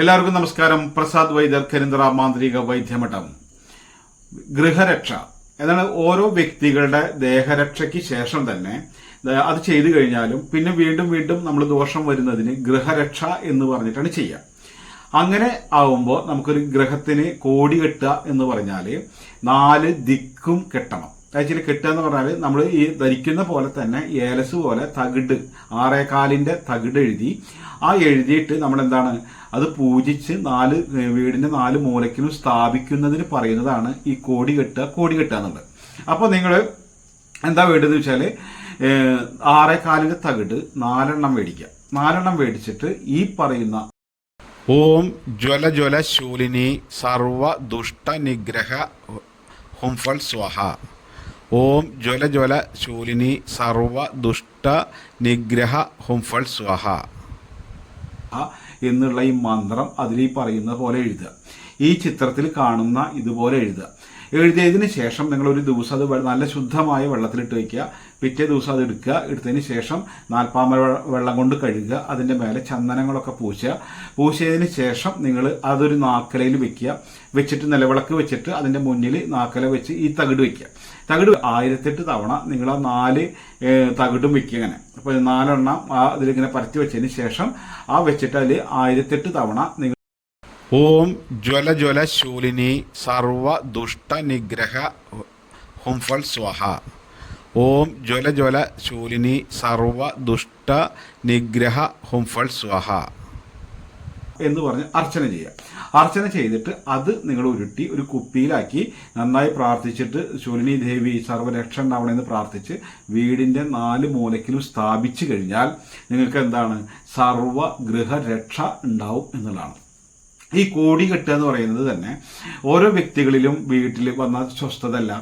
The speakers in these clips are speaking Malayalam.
എല്ലാവർക്കും നമസ്കാരം. പ്രസാദ് വൈദ്യർ കരിന്തറ മാന്ത്രിക വൈദ്യമഠം. ഗൃഹരക്ഷ. എന്നാണ് ഓരോ വ്യക്തികളുടെ ദേഹരക്ഷയ്ക്ക് ശേഷം തന്നെ അത് ചെയ്തു കഴിഞ്ഞാലും പിന്നെ വീണ്ടും വീണ്ടും നമ്മൾ ദോഷം വരുന്നതിന് ഗൃഹരക്ഷ എന്ന് പറഞ്ഞിട്ടാണ് ചെയ്യുക. അങ്ങനെ ആവുമ്പോൾ നമുക്കൊരു ഗ്രഹത്തിന് കോടി കെട്ടുക എന്ന് പറഞ്ഞാൽ നാല് ദിക്കും കെട്ടണം. ആക്ച്വലി കെട്ടുക എന്ന് പറഞ്ഞാൽ നമ്മൾ ഈ ധരിക്കുന്ന പോലെ തന്നെ ഏലസ് പോലെ തകിട് ആറേകാലിന്റെ തകിട് എഴുതി ആ എഴുതിയിട്ട് നമ്മൾ എന്താണ് അത് പൂജിച്ച് നാല് വീടിന്റെ നാല് മൂലയ്ക്കിലും സ്ഥാപിക്കുന്നതിന് പറയുന്നതാണ് ഈ കോടി കെട്ടുക കോടി കെട്ടുക എന്നുള്ളത്. അപ്പോൾ നിങ്ങൾ എന്താ വേണ്ടതെന്ന് വെച്ചാൽ ആറേകാലിന്റെ തകിട് നാലെണ്ണം മേടിക്കുക. നാലെണ്ണം മേടിച്ചിട്ട് ഈ പറയുന്ന ഓം ജ്വല ജ്വല ശൂലിനി സർവ ദുഷ്ട നിഗ്രഹ ഹുംഫൽ സ്വഹ. ഓം ജ്വല ജ്വല ശൂലിനി സർവ ദുഷ്ട നിഗ്രഹ ഹുംഫൾ സ്വഹ. എന്നുള്ള ഈ മന്ത്രം അതിൽ ഈ പറയുന്ന പോലെ എഴുതുക. ഈ ചിത്രത്തിൽ കാണുന്ന ഇതുപോലെ എഴുതുക. എഴുതിയതിന് ശേഷം നിങ്ങൾ ഒരു ദിവസം അത് നല്ല ശുദ്ധമായ വെള്ളത്തിലിട്ട് വയ്ക്കുക. പിറ്റേ ദിവസം അത് എടുക്കുക. എടുത്തതിന് ശേഷം നാൽപ്പാമ വെള്ളം കൊണ്ട് കഴുകുക. അതിന്റെ മേലെ ചന്ദനങ്ങളൊക്കെ പൂശുക. പൂശിയതിന് ശേഷം നിങ്ങൾ അതൊരു നാക്കലയിൽ വെക്കുക. വെച്ചിട്ട് നിലവിളക്ക് വെച്ചിട്ട് അതിന്റെ മുന്നിൽ നാക്കല വെച്ച് ഈ തകിട് വെക്കുക. തകിട് ആയിരത്തെട്ട് തവണ നിങ്ങൾ ആ നാല് തകിടും വെക്കുക ഇങ്ങനെ. അപ്പൊ നാലെണ്ണം ആ ഇതിലിങ്ങനെ പരത്തി വെച്ചതിന് ശേഷം ആ വെച്ചിട്ട് അതിൽ ആയിരത്തെട്ട് തവണ നിങ്ങൾ ഓം ജ്വല ജ്വല ശൂലിനി സർവ ദുഷ്ട നിഗ്രഹ ഹുംഫൽ സ്വഹ. ഓം ജ്വല ജ്വല ശൂലിനി സർവ ദുഷ്ട നിഗ്രഹ ഹുംഫൽ സ്വഹ. എന്ന് പറഞ്ഞ് അർച്ചന ചെയ്യുക. അർച്ചന ചെയ്തിട്ട് അത് നിങ്ങൾ ഉരുട്ടി ഒരു കുപ്പിയിലാക്കി നന്നായി പ്രാർത്ഥിച്ചിട്ട് ശൂലിനി ദേവി സർവരക്ഷ ഉണ്ടാവണമെന്ന് പ്രാർത്ഥിച്ച് വീടിന്റെ നാല് മൂലക്കിലും സ്ഥാപിച്ചു കഴിഞ്ഞാൽ നിങ്ങൾക്ക് എന്താണ്? സർവ ഗൃഹരക്ഷ ഉണ്ടാവും എന്നുള്ളതാണ്. ഈ കോടി കെട്ടുക എന്ന് പറയുന്നത് തന്നെ ഓരോ വ്യക്തികളിലും വീട്ടിൽ വന്ന സ്വസ്ഥതല്ല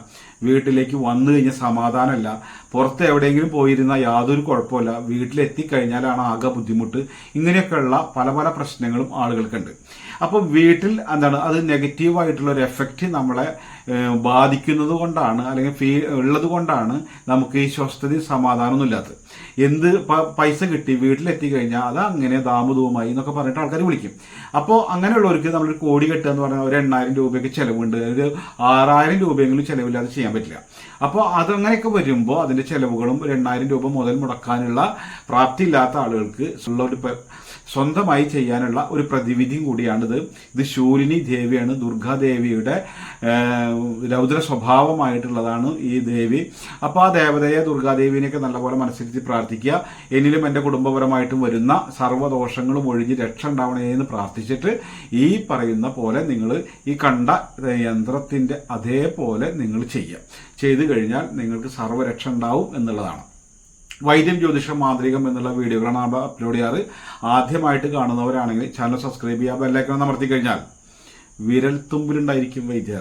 വീട്ടിലേക്ക് വന്നു കഴിഞ്ഞാൽ സമാധാനമല്ല. പുറത്ത് എവിടെയെങ്കിലും പോയിരുന്നാൽ യാതൊരു കുഴപ്പമില്ല വീട്ടിലെത്തിക്കഴിഞ്ഞാലാണ് ആകെ ബുദ്ധിമുട്ട്. ഇങ്ങനെയൊക്കെയുള്ള പല പല പ്രശ്നങ്ങളും ആളുകൾക്കുണ്ട്. അപ്പോൾ വീട്ടിൽ എന്താണ് അത് നെഗറ്റീവായിട്ടുള്ള ഒരു എഫക്റ്റ് നമ്മളെ ബാധിക്കുന്നത് കൊണ്ടാണ് അല്ലെങ്കിൽ ഫീ ഉള്ളത് കൊണ്ടാണ് നമുക്ക് ഈ സ്വസ്ഥതയും സമാധാനമൊന്നും ഇല്ലാത്തത്. എന്ത് പൈസ കിട്ടി വീട്ടിലെത്തി കഴിഞ്ഞാൽ അത് അങ്ങനെ ദാമുദവുമായി എന്നൊക്കെ പറഞ്ഞിട്ട് ആൾക്കാർ വിളിക്കും. അപ്പോൾ അങ്ങനെയുള്ളവർക്ക് നമ്മളൊരു കോടി കെട്ടുക എന്ന് പറഞ്ഞാൽ ഒരു എണ്ണായിരം രൂപയൊക്കെ ചിലവുണ്ട്. ഒരു ആറായിരം രൂപയെങ്കിലും ചിലവില്ലാതെ ചെയ്യാൻ പറ്റില്ല. അപ്പോൾ അതങ്ങനെയൊക്കെ വരുമ്പോൾ അതിന്റെ ചിലവുകളും രണ്ടായിരം രൂപ മുതൽ മുടക്കാനുള്ള പ്രാപ്തി ഇല്ലാത്ത ആളുകൾക്ക് ഉള്ള ഒരു സ്വന്തമായി ചെയ്യാനുള്ള ഒരു പ്രതിവിധിയും കൂടിയാണിത്. ഇത് ശൂലിനി ദേവിയാണ് ദുർഗാദേവിയുടെ രൗദ്ര സ്വഭാവമായിട്ടുള്ളതാണ് ഈ ദേവി. അപ്പോൾ ആ ദേവതയെ ദുർഗാദേവിനെയൊക്കെ നല്ലപോലെ മനസ്സിരുത്തി പ്രാർത്ഥിക്കുക. എന്നിലും എന്റെ കുടുംബപരമായിട്ടും വരുന്ന സർവദോഷങ്ങളും ഒഴിഞ്ഞ് രക്ഷ ഉണ്ടാവണേ എന്ന് പ്രാർത്ഥിച്ചിട്ട് ഈ പറയുന്ന പോലെ നിങ്ങൾ ഈ കണ്ട യന്ത്രത്തിന്റെ അതേപോലെ നിങ്ങൾ ചെയ്യുക. ചെയ്തു കഴിഞ്ഞാൽ നിങ്ങൾക്ക് സർവരക്ഷ ഉണ്ടാവും എന്നുള്ളതാണ്. വൈദ്യം ജ്യോതിഷ മാന്ത്രികം എന്നുള്ള വീഡിയോകളാണ് നമ്മൾ അപ്ലോഡ് ചെയ്യാറ്. ആദ്യമായിട്ട് കാണുന്നവരാണെങ്കിൽ ചാനൽ സബ്സ്ക്രൈബ് ചെയ്യുക ബെല്ലൈക്കൺ അമർത്തി കഴിഞ്ഞാൽ വിരൽ തുമ്പിലുണ്ടായിരിക്കും വൈദ്യർ